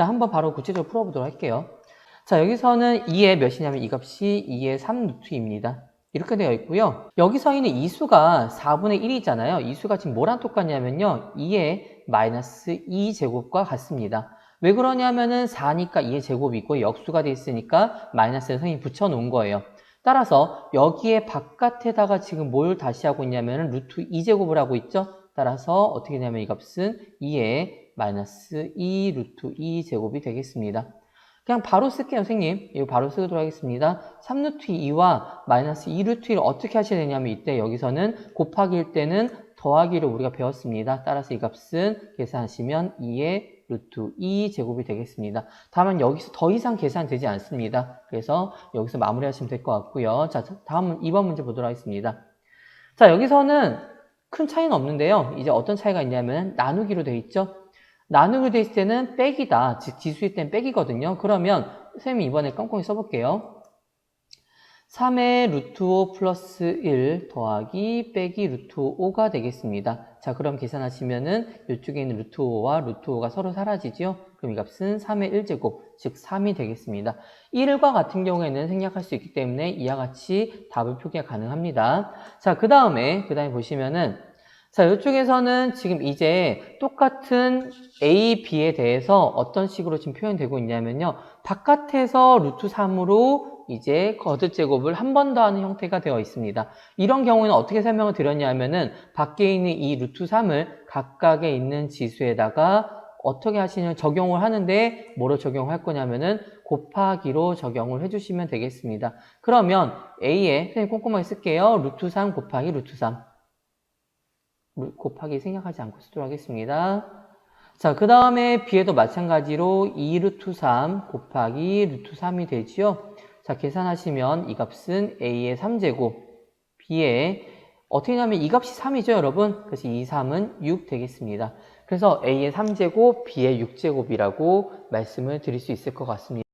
자, 한번 바로 구체적으로 풀어보도록 할게요. 자, 여기서는 2의 몇이냐면 이 값이 2의 3 루트입니다. 이렇게 되어 있고요. 여기서 있는 이 수가 4분의 1이잖아요. 이 수가 지금 뭐랑 똑같냐면요. 2의 마이너스 2제곱과 같습니다. 왜 그러냐면은 4니까 2의 제곱이고 역수가 돼 있으니까 마이너스를 선생님이 붙여놓은 거예요. 따라서 여기에 바깥에다가 지금 뭘 다시 하고 있냐면은 루트 2제곱을 하고 있죠. 따라서 어떻게 되냐면 이 값은 2의 마이너스 2 루트 2 제곱이 되겠습니다. 그냥 바로 쓸게요, 선생님. 이거 바로 쓰도록 하겠습니다. 3루트 2와 마이너스 2루트 1을 어떻게 하셔야 되냐면 이때 여기서는 곱하기일 때는 더하기를 우리가 배웠습니다. 따라서 이 값은 계산하시면 2의 루트 2 제곱이 되겠습니다. 다만 여기서 더 이상 계산되지 않습니다. 그래서 여기서 마무리하시면 될 것 같고요. 자, 다음 2번 문제 보도록 하겠습니다. 자, 여기서는 큰 차이는 없는데요. 이제 어떤 차이가 있냐면 나누기로 되어 있죠. 나누기로 되어 있을 때는 빼기다. 즉 지수일 땐 빼기거든요. 그러면 선생님이 이번에 깜깜이 써볼게요. 3의 루트 5 플러스 1 더하기 빼기 루트 5가 되겠습니다. 자, 그럼 계산하시면은 이쪽에 있는 루트 5와 루트 5가 서로 사라지죠? 그럼 이 값은 3의 1제곱, 즉 3이 되겠습니다. 1과 같은 경우에는 생략할 수 있기 때문에 이와 같이 답을 표기가 가능합니다. 자, 그 다음에, 그 다음에 보시면은 자, 이쪽에서는 지금 이제 똑같은 A, B에 대해서 어떤 식으로 지금 표현되고 있냐면요. 바깥에서 루트 3으로 이제 거듭 제곱을 한 번 더 하는 형태가 되어 있습니다. 이런 경우에는 어떻게 설명을 드렸냐면은 밖에 있는 이 루트 3을 각각에 있는 지수에다가 어떻게 하시냐면 적용을 하는데 뭐로 적용할 거냐면은 곱하기로 적용을 해주시면 되겠습니다. 그러면 A에 선생님 꼼꼼하게 쓸게요. 루트 3 곱하기 루트 3 곱하기 생략하지 않고 쓰도록 하겠습니다. 자, 그 다음에 B에도 마찬가지로 2 루트 3 곱하기 루트 3이 되지요. 자, 계산하시면 이 값은 A의 3제곱, B의 어떻게 하면 이 값이 3이죠, 여러분? 그래서 이 3은 6 되겠습니다. 그래서 A의 3제곱, B의 6제곱이라고 말씀을 드릴 수 있을 것 같습니다.